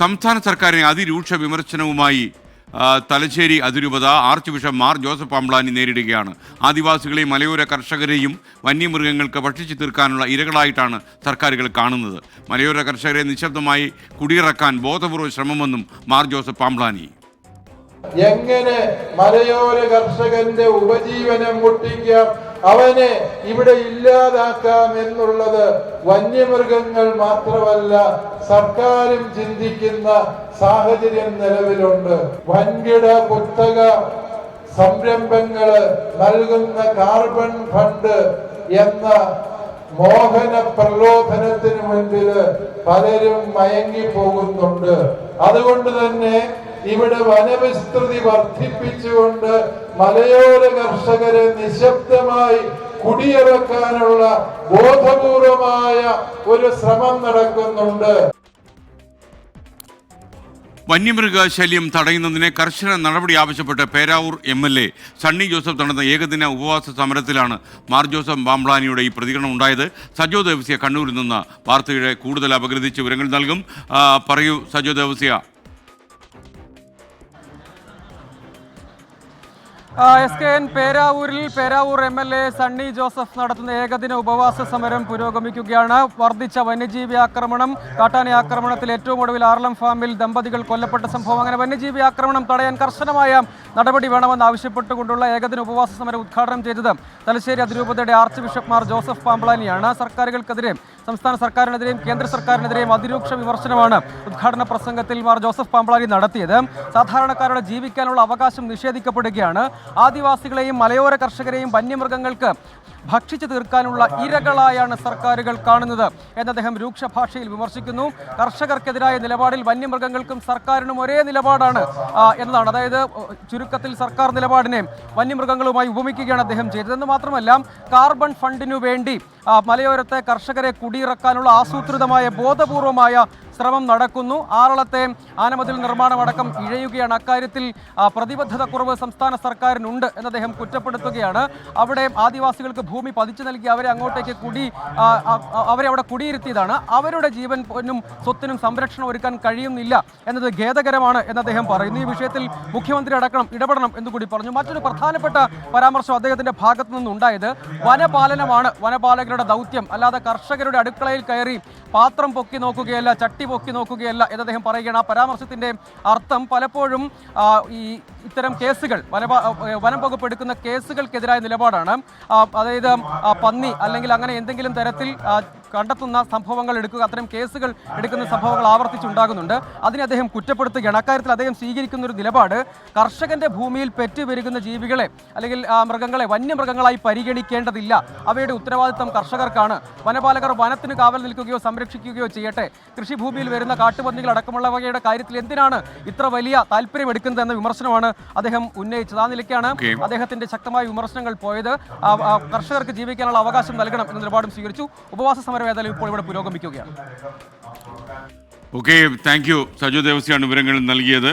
സംസ്ഥാന സർക്കാരിനെ അതിരൂക്ഷ വിമർശനവുമായി തലശ്ശേരി അതിരൂപത ആർച്ച് ബിഷപ്പ് മാർ ജോസഫ് അംബ്ലാനി നേരിടുകയാണ്. ആദിവാസികളെയും മലയോര കർഷകരെയും വന്യമൃഗങ്ങൾക്ക് ഭക്ഷിച്ചു തീർക്കാനുള്ള ഇരകളായിട്ടാണ് സർക്കാരുകൾ കാണുന്നത്. മലയോര കർഷകരെ നിശബ്ദമായി കുടിയിറക്കാൻ ബോധപൂർവ ശ്രമമെന്നും മാർ ജോസഫ് പാംബ്ലാനി. എങ്ങനെ മലയോര കർഷകന്റെ ഉപജീവനം മുട്ടിക്കാം? അവനെ ഇവിടെ ഇല്ലാതാക്കാം എന്നുള്ളത് വന്യമൃഗങ്ങൾ മാത്രമല്ല സർക്കാരും ചിന്തിക്കുന്ന സാഹചര്യം നിലവിലുണ്ട്. വൻകിട കുത്തക സംരംഭങ്ങൾ നൽകുന്ന കാർബൺ ഫണ്ട് എന്ന മോഹന പ്രലോഭനത്തിന് മുൻപിൽ പലരും മയങ്ങി പോകുന്നുണ്ട് അതുകൊണ്ട് തന്നെ ഇവിടെ വനവിസ്തൃതി വർദ്ധിപ്പിച്ചുകൊണ്ട് മലയോര കർഷകരെ നിശബ്ദമായി കുടിയിറക്കാനുള്ള ബോധപൂർവമായ ഒരു ശ്രമം നടക്കുന്നുണ്ട്. വന്യമൃഗ ശല്യം തടയുന്നതിന് കർശന നടപടി ആവശ്യപ്പെട്ട് Peravoor M L A Sunny Joseph നടന്ന ഏകദിന ഉപവാസ സമരത്തിലാണ് മാർ ജോസഫ് ബാംബ്ലാനിയുടെ ഈ പ്രതികരണം ഉണ്ടായത്. സജോ ദേവസ്യ കണ്ണൂരിൽ നിന്ന് വാർത്തയുടെ കൂടുതൽ അപഗ്രഥിച്ച് വിവരങ്ങൾ നൽകും. പറയൂ Sajo Devasya. S K N പേരാവൂരിൽ Peravoor M L A Sunny Joseph നടത്തുന്ന ഏകദിന ഉപവാസ സമരം പുരോഗമിക്കുകയാണ്. വർദ്ധിച്ച വന്യജീവി ആക്രമണം കാട്ടാന ആക്രമണത്തിൽ ഏറ്റവും ഒടുവിൽ ആർലം ഫാമിൽ ദമ്പതികൾ കൊല്ലപ്പെട്ട സംഭവം. അങ്ങനെ വന്യജീവി ആക്രമണം തടയാൻ കർശനമായ നടപടി വേണമെന്ന് ആവശ്യപ്പെട്ടുകൊണ്ടുള്ള ഏകദിന ഉപവാസ സമരം ഉദ്ഘാടനം ചെയ്തത് തലശ്ശേരി അതിരൂപതയുടെ ആർച്ച് ബിഷപ്പ് മാർ ജോസഫ് പാമ്പളാനിയാണ്. സർക്കാരുകൾക്കെതിരെ സംസ്ഥാന സർക്കാരിനെതിരെയും കേന്ദ്ര സർക്കാരിനെതിരെയും അതിരൂക്ഷ വിമർശനമാണ് ഉദ്ഘാടന പ്രസംഗത്തിൽ മാർ ജോസഫ് പാമ്പളാരി നടത്തിയത്. സാധാരണക്കാരുടെ ജീവിക്കാനുള്ള അവകാശം നിഷേധിക്കപ്പെടുകയാണ്. ആദിവാസികളെയും മലയോര കർഷകരെയും വന്യമൃഗങ്ങൾക്ക് ഭക്ഷിച്ചു തീർക്കാനുള്ള ഇരകളായാണ് സർക്കാരുകൾ കാണുന്നത് എന്ന് അദ്ദേഹം രൂക്ഷ ഭാഷയിൽ വിമർശിക്കുന്നു. കർഷകർക്കെതിരായ നിലപാടിൽ വന്യമൃഗങ്ങൾക്കും സർക്കാരിനും ഒരേ നിലപാടാണ് എന്നതാണ്. അതായത് ചുരുക്കത്തിൽ സർക്കാർ നിലപാടിനെ വന്യമൃഗങ്ങളുമായി ഉപമിക്കുകയാണ് അദ്ദേഹം ചെയ്തതെന്ന് മാത്രമല്ല കാർബൺ ഫണ്ടിനു വേണ്ടി മലയോരത്തെ കർഷകരെ കുടിയിറക്കാനുള്ള ആസൂത്രിതമായ ബോധപൂർവമായ ശ്രമം നടക്കുന്നു. ആറളത്തെ ആനമതിൽ നിർമ്മാണമടക്കം ഇഴയുകയാണ്. അക്കാര്യത്തിൽ പ്രതിബദ്ധത കുറവ് സംസ്ഥാന സർക്കാരിനുണ്ട് എന്ന് അദ്ദേഹം കുറ്റപ്പെടുത്തുകയാണ്. അവിടെ ആദിവാസികൾക്ക് ഭൂമി പതിച്ചു നൽകി അവരെ അങ്ങോട്ടേക്ക് കുടി അവരെ അവിടെ കുടിയിരുത്തിയതാണ്. അവരുടെ ജീവൻ പൊന്നും സ്വത്തിനും സംരക്ഷണം ഒരുക്കാൻ കഴിയുന്നില്ല എന്നത് ഖേദകരമാണ് എന്ന് അദ്ദേഹം പറയുന്നു. ഈ വിഷയത്തിൽ മുഖ്യമന്ത്രി അടക്കണം ഇടപെടണം എന്ന് കൂടി പറഞ്ഞു. മറ്റൊരു പ്രധാനപ്പെട്ട പരാമർശം അദ്ദേഹത്തിന്റെ ഭാഗത്തു നിന്നുണ്ടായത് വനപാലനമാണ്. വനപാലകരുടെ ദൗത്യം അല്ലാതെ കർഷകരുടെ അടുക്കളയിൽ കയറി പാത്രം പൊക്കി നോക്കുകയല്ല ചട്ടി പൊക്കി നോക്കുകയല്ല എന്ന് അദ്ദേഹം പറയുകയാണ്. ആ പരാമർശത്തിന്റെ അർത്ഥം പലപ്പോഴും ഈ ഇത്തരം കേസുകൾ വനം വകുപ്പ് എടുക്കുന്ന കേസുകൾക്കെതിരായ നിലപാടാണ്. അതായത് പന്നി അല്ലെങ്കിൽ അങ്ങനെ എന്തെങ്കിലും തരത്തിൽ കണ്ടെത്തുന്ന സംഭവങ്ങൾ എടുക്കുക അത്തരം കേസുകൾ എടുക്കുന്ന സംഭവങ്ങൾ ആവർത്തിച്ചുണ്ടാകുന്നുണ്ട്. അതിനെ അദ്ദേഹം കുറ്റപ്പെടുത്തുകയാണ്. അക്കാര്യത്തിൽ അദ്ദേഹം സ്വീകരിക്കുന്ന ഒരു നിലപാട് കർഷകന്റെ ഭൂമിയിൽ പെറ്റുപെരുകുന്ന ജീവികളെ അല്ലെങ്കിൽ മൃഗങ്ങളെ വന്യമൃഗങ്ങളായി പരിഗണിക്കേണ്ടതില്ല. അവയുടെ ഉത്തരവാദിത്തം കർഷകർക്കാണ്. വനപാലകർ വനത്തിന് കാവൽ നിൽക്കുകയോ സംരക്ഷിക്കുകയോ ചെയ്യട്ടെ. കൃഷിഭൂമിയിൽ വരുന്ന കാട്ടുപന്നികൾ അടക്കമുള്ളവയുടെ കാര്യത്തിൽ എന്തിനാണ് ഇത്ര വലിയ താല്പര്യം എടുക്കുന്നത് എന്ന വിമർശനമാണ് അദ്ദേഹം ഉന്നയിച്ചത്. ആ നിലയ്ക്കാണ് അദ്ദേഹത്തിന്റെ ശക്തമായ വിമർശനങ്ങൾ പോയത്. കർഷകർക്ക് ജീവിക്കാനുള്ള അവകാശം നൽകണം എന്ന നിലപാടും സ്വീകരിച്ചു. ഉപവാസ സമരം ഏതായാലും ഇപ്പോൾ ഇവിടെ പുരോഗമിക്കുകയാണ്. ഓക്കെ താങ്ക് യു സജു ദേവസ്യാണ് വിവരങ്ങൾ നൽകിയത്.